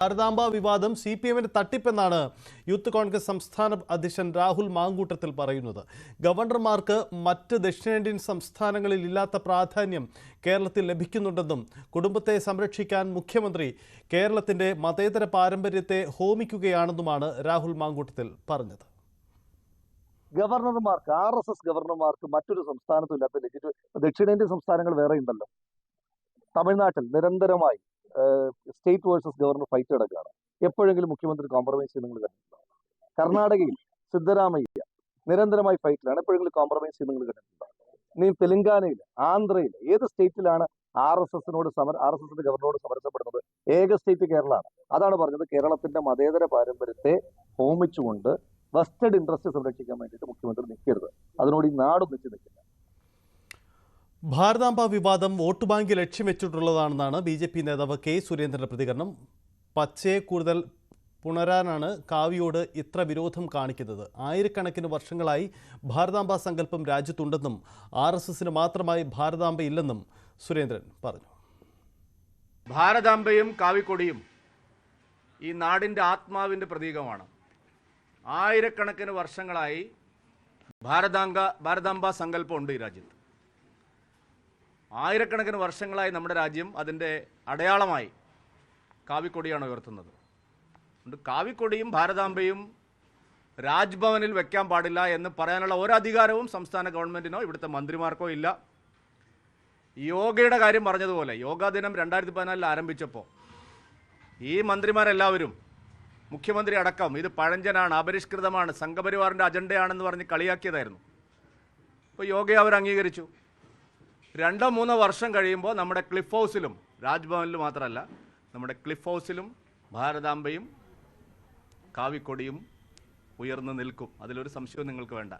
ശാരദാംബ വിവാദം C P എമ്മിന് തട്ടിപ്പെന്നാണ് youth Congress സംസ്ഥാന അധ്യക്ഷൻ രാഹുൽ മാങ്കൂട്ടത്തിൽ പറയുന്നത്. ഗവർണർമാർക്ക് മറ്റ് ദക്ഷിണേന്ത്യൻ സംസ്ഥാനങ്ങളിൽ ഇല്ലാത്ത പ്രാധാന്യം കേരളത്തിൽ ലഭിക്കുന്നുണ്ടെന്നും കുടുംബത്തെ സംരക്ഷിക്കാൻ മുഖ്യമന്ത്രി കേരളത്തിന്റെ മതേതര പാരമ്പര്യത്തെ ഹോമിക്കുകയാണെന്നുമാണ് രാഹുൽ മാങ്കൂട്ടത്തിൽ പറഞ്ഞത്. ഗവർണർമാർക്ക് ആർ എസ് എസ് ഗവർണർമാർക്ക് മറ്റൊരു സംസ്ഥാനത്തും ഇല്ലാത്ത ദക്ഷിണേന്ത്യൻ സംസ്ഥാനങ്ങൾ വേറെ ഉണ്ടല്ലോ. തമിഴ്നാട്ടിൽ നിരന്തരമായി സ്റ്റേറ്റ് വേഴ്സസ് ഗവർണർ ഫൈറ്റ് നടക്കുകയാണ്. എപ്പോഴെങ്കിലും മുഖ്യമന്ത്രി കോംപ്രമൈസ് ചെയ്ത് നിങ്ങൾ കണ്ടിട്ടുണ്ടാവും കർണാടകയിൽ സിദ്ധരാമയ്യ നിരന്തരമായി ഫൈറ്റിലാണ് എപ്പോഴെങ്കിലും കോംപ്രമൈസ് ചെയ്ത് നിങ്ങൾ കണ്ടിട്ടുണ്ടാവും ഇനി തെലങ്കാനയിൽ ആന്ധ്രയിൽ ഏത് സ്റ്റേറ്റിലാണ് ആർ എസ് എസിനോട് സമര ആർ എസ് എസിന്റെ ഗവർണറോട് സമരസപ്പെടുന്നത്? ഏക സ്റ്റേറ്റ് കേരളമാണ്. അതാണ് പറഞ്ഞത് കേരളത്തിന്റെ മതേതര പാരമ്പര്യത്തെ ഹോമിച്ചുകൊണ്ട് വെസ്റ്റഡ് ഇൻട്രസ്റ്റ് സംരക്ഷിക്കാൻ വേണ്ടിയിട്ട് മുഖ്യമന്ത്രി നിൽക്കരുത്. അതിനോട് ഈ നാടും നിൽക്കില്ല ഭാരതാംബ വിവാദം വോട്ട് ബാങ്ക് ലക്ഷ്യം വെച്ചിട്ടുള്ളതാണെന്നാണ് ബി ജെ പി നേതാവ് കെ സുരേന്ദ്രന്റെ പ്രതികരണം. പച്ചയെ കൂടുതൽ പുണരാനാണ് കാവ്യോട് ഇത്ര വിരോധം കാണിക്കുന്നത്. ആയിരക്കണക്കിന് വർഷങ്ങളായി ഭാരതാംബ സങ്കല്പം രാജ്യത്തുണ്ടെന്നും ആർ എസ് എസിന് മാത്രമായി ഭാരതാംബ ഇല്ലെന്നും സുരേന്ദ്രൻ പറഞ്ഞു. ഭാരതാംബയും കാവിക്കൊടിയും ഈ നാടിന്റെ ആത്മാവിന്റെ പ്രതീകമാണ്. ആയിരക്കണക്കിന് വർഷങ്ങളായി ഭാരതാംഗ ഭാരതാംബ സങ്കല്പമുണ്ട് ഈ രാജ്യത്ത്. ആയിരക്കണക്കിന് വർഷങ്ങളായി നമ്മുടെ രാജ്യം അതിന്റെ അടയാളമായി കാവിക്കൊടിയാണ് ഉയർത്തുന്നത്. കാവിക്കൊടിയും ഭാരതാംബയും രാജ്ഭവനിൽ വെക്കാൻ പാടില്ല എന്ന് പറയാനുള്ള ഒരധികാരവും സംസ്ഥാന ഗവൺമെന്റിനോ ഇവിടുത്തെ മന്ത്രിമാർക്കോ ഇല്ല. യോഗയുടെ കാര്യം പറഞ്ഞതുപോലെ യോഗാ ദിനം രണ്ടായിരത്തി പതിനാലിൽ ആരംഭിച്ചപ്പോൾ ഈ മന്ത്രിമാരെല്ലാവരും മുഖ്യമന്ത്രി അടക്കം ഇത് പഴഞ്ചനാണ് അപരിഷ്കൃതമാണ് സംഘപരിവാറിന്റെ അജണ്ടയാണെന്ന് പറഞ്ഞ് കളിയാക്കിയതായിരുന്നു. അപ്പോൾ യോഗയെ അവർ അംഗീകരിച്ചു. രണ്ടോ മൂന്നോ വർഷം കഴിയുമ്പോൾ നമ്മുടെ ക്ലിഫ് ഹൗസിലും രാജ്ഭവനിൽ മാത്രമല്ല നമ്മുടെ ക്ലിഫ് ഹൗസിലും ഭാരതാംബയും കാവിക്കൊടിയും ഉയർന്നു നിൽക്കും. അതിലൊരു സംശയവും നിങ്ങൾക്ക് വേണ്ട.